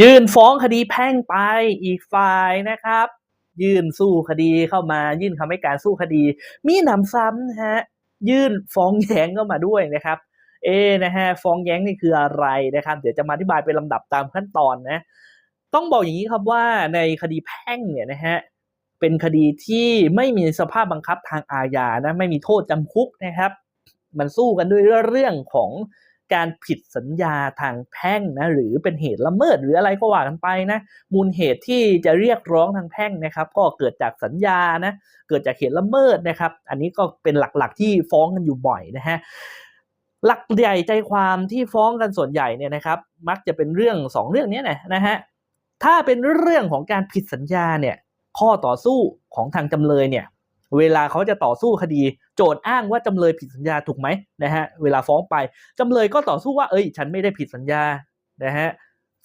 ยื่นฟ้องคดีแพ่งไปอีกฝ่ายนะครับ ยื่นสู้คดีเข้ามา ยื่นคำให้การสู้คดี มีหนำซ้ำนะฮะยื่นฟ้องแย้งเข้ามาด้วยนะครับ เอะนะฮะฟ้องแย้งนี่คืออะไรนะครับ เดี๋ยวจะมาอธิบายเป็นลำดับตามขั้นตอนนะต้องบอกอย่างนี้ครับว่าในคดีแพ่งเนี่ยนะฮะเป็นคดีที่ไม่มีสภาพบังคับทางอาญานะไม่มีโทษจำคุกนะครับ มันสู้กันด้วยเรื่องของ การผิดสัญญาทางแพ่งนะหรือเป็นเหตุละเมิดหรืออะไรก็ว่ากันไปนะมูลเหตุที่จะเรียกร้องทางแพ่งนะครับก็เกิดจากสัญญานะเกิดจากเหตุละเมิดนะครับ อันนี้ก็เป็นหลักๆที่ฟ้องกันอยู่บ่อยนะฮะหลักใหญ่ใจความที่ฟ้องกันส่วนใหญ่เนี่ยนะครับ มักจะเป็นเรื่องสองเรื่องนี้นะนะฮะถ้าเป็นเรื่องของการผิดสัญญาเนี่ยข้อต่อสู้ของทางจำเลยเนี่ย เวลาเขาจะต่อสู้คดี โจทย์อ้างว่าจำเลยผิดสัญญาถูกไหมนะฮะเวลาฟ้องไปจำเลยก็ต่อสู้ว่าเอ้ย ฉันไม่ได้ผิดสัญญานะฮะ